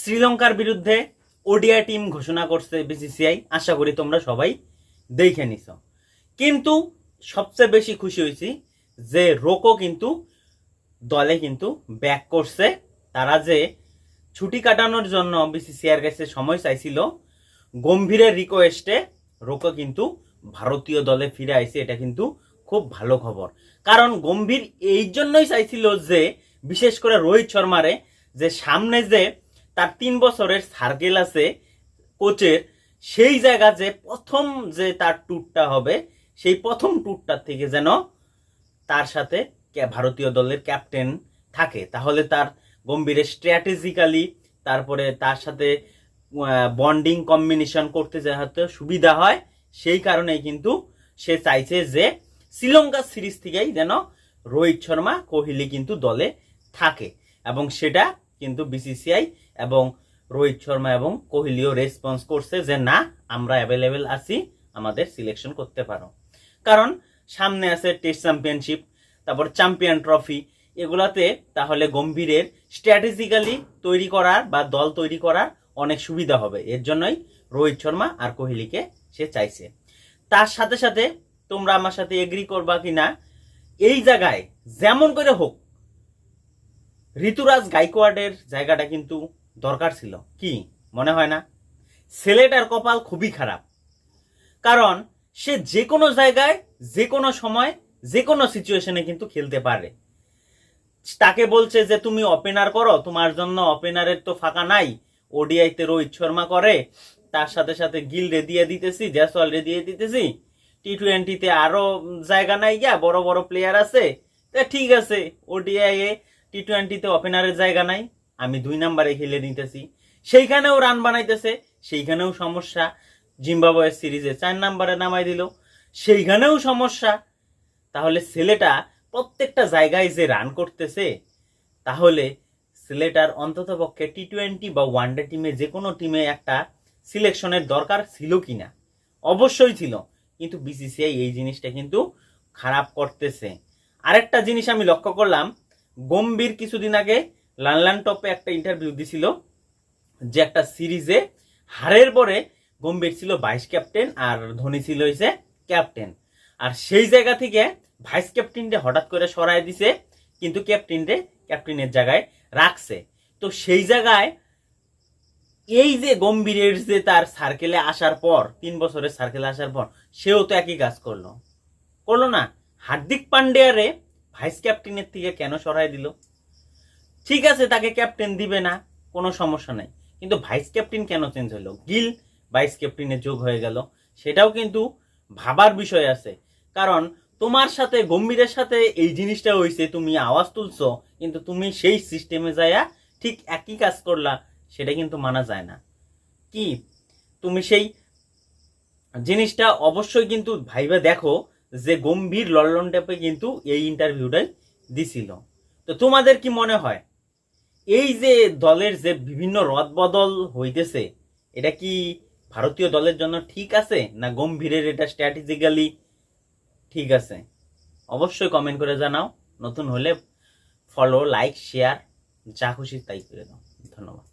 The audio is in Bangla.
শ্রীলঙ্কার বিরুদ্ধে ওডিআই টিম ঘোষণা করছে বিসিসিআই আশা করি তোমরা সবাই দেখে নিছ। কিন্তু সবচেয়ে বেশি খুশি হয়েছি যে রোকো কিন্তু দলে কিন্তু ব্যাক করছে। তারা যে ছুটি কাটানোর জন্য বিসিসিআর কাছে সময় চাইছিল গম্ভীরের রিকোয়েস্টে রোকো কিন্তু ভারতীয় দলে ফিরে আইছে, এটা কিন্তু খুব ভালো খবর। কারণ গম্ভীর এই জন্যই চাইছিল যে, বিশেষ করে রোহিত শর্মারে, যে সামনে যে তার তিন বছরের সার্কেল আছে কোচের। সেই জায়গা যে প্রথম যে তার ট্যুরটা হবে, সেই প্রথম ট্যুরটার থেকে যেন তার সাথে ভারতীয় দলের ক্যাপ্টেন থাকে। তাহলে তার গম্ভীরের স্ট্র্যাটেজিক্যালি তারপরে তার সাথে বন্ডিং কম্বিনেশন করতে যাতে সুবিধা হয়, সেই কারণেই কিন্তু সে চাইছে যে শ্রীলঙ্কা সিরিজ থেকেই যেন রোহিত শর্মা কোহলি কিন্তু দলে থাকে। এবং সেটা কিন্তু বিসিসিআই এবং রোহিত শর্মা এবং কোহলিও রেসপন্স করছে যে, না, আমরা অ্যাভেলেবেল আছি, আমাদের সিলেকশন করতে পারো। কারণ সামনে আছে টেস্ট চ্যাম্পিয়নশিপ তারপর চ্যাম্পিয়ন ট্রফি এগুলাতে তাহলে গম্ভীরের স্ট্র্যাটেজিক্যালি তৈরি করার বা দল তৈরি করার অনেক সুবিধা হবে। এর জন্যই রোহিত শর্মা আর কোহলিকে সে চাইছে। তার সাথে সাথে তোমরা আমার সাথে এগ্রি করবা কিনা, এই জায়গায় যেমন করে হোক ঋতুরাজ গাইকোয়াডের জায়গাটা কিন্তু দরকার ছিল। কি? মনে হয় না? ছেলেটার কপাল খুবই খারাপ। কারণ সে যে কোনো জায়গায় যে কোনো সময় যে কোনো সিচুয়েশনে কিন্তু খেলতে পারে। তাকে বলছে যে, তুমি ওপেনার করো, তোমার জন্য ওপেনারের তো ফাঁকা নাই। ওডিআইতে রোহিত শর্মা করে, তার সাথে সাথে গিল রে দিয়ে দিতেছি, জয়সওয়াল রে দিয়ে দিতেছি। টি টোয়েন্টিতে আরও জায়গা নাই গিয়া, বড় বড় প্লেয়ার আছে। তা ঠিক আছে ওডিআই এ টি টোয়েন্টিতে ওপেনারের জায়গা নাই, আমি দুই নাম্বারে খেলে নিতেছি। সেইখানেও রান বানাইতেছে, সেইখানেও সমস্যা। জিম্বাবুয়ের সিরিজে চার নাম্বারে নামাই দিল, সেইখানেও সমস্যা। তাহলে ছেলেটা প্রত্যেকটা জায়গায় যে রান করতেছে, তাহলে ছেলেটার অন্তত পক্ষে টি টোয়েন্টি বা ওয়ানডে টিমে যে কোনো টিমে একটা সিলেকশনের দরকার ছিল কিনা। অবশ্যই ছিল, কিন্তু বিসিসিআই এই জিনিসটা কিন্তু খারাপ করতেছে। আরেকটা জিনিস আমি লক্ষ্য করলাম গম্ভীর কিছুদিন আগে লানলান টপে একটা ইন্টারভিউ দিছিল, যে একটা সিরিজে হারের পরে গম্ভীর ছিল ভাইস ক্যাপ্টেন আর ধোনি ছিল হইছে ক্যাপ্টেন আর সেই জায়গা থেকে ভাইস ক্যাপ্টেনরে হঠাৎ করে সরায় দিছে, কিন্তু ক্যাপ্টেনরে ক্যাপ্টেনের জায়গায় রাখছে। তো সেই জায়গায় এই যে গম্ভীরের যে তার সার্কেলে আসার পর, তিন বছরের সার্কেলে আসার পর, সেও তো একই কাজ করল। করল না। হার্দিক পান্ডিয়ারে ভাইস ক্যাপ্টেনের থেকে কেন সরাই দিল? ঠিক আছে, তাকে ক্যাপ্টেন দিবে না, কোনো সমস্যা নাই। কিন্তু ভাইস ক্যাপ্টেন কেন চেঞ্জ হলো? গিল ভাইস ক্যাপ্টেনে যোগ হয়ে গেল। সেটাও কিন্তু ভাবার বিষয় আছে। কারণ তোমার সাথে, গম্ভীরের সাথে এই জিনিসটা হয়েছে তুমি আওয়াজ তুলছো, কিন্তু তুমি সেই সিস্টেমে যায়া ঠিক একই কাজ করলা, সেটা কিন্তু মানা যায় না। কি? তুমি সেই জিনিসটা অবশ্যই কিন্তু ভাইবে দেখো যে গম্ভীর লল্লন ট্যাপে কিন্তু এই ইন্টারভিউটাই দিছিল। তো তোমাদের কি মনে হয়? এই যে দলের যে বিভিন্ন রদবদল হইতেছে, এটা কি ভারতীয় দলের জন্য ঠিক আছে না গম্ভীরের এটা স্ট্র্যাটেজিক্যালি ঠিক আছে? অবশ্যই কমেন্ট করে জানাও। নতুন হলে ফলো লাইক শেয়ার যা খুশি তাই করে দাও। ধন্যবাদ।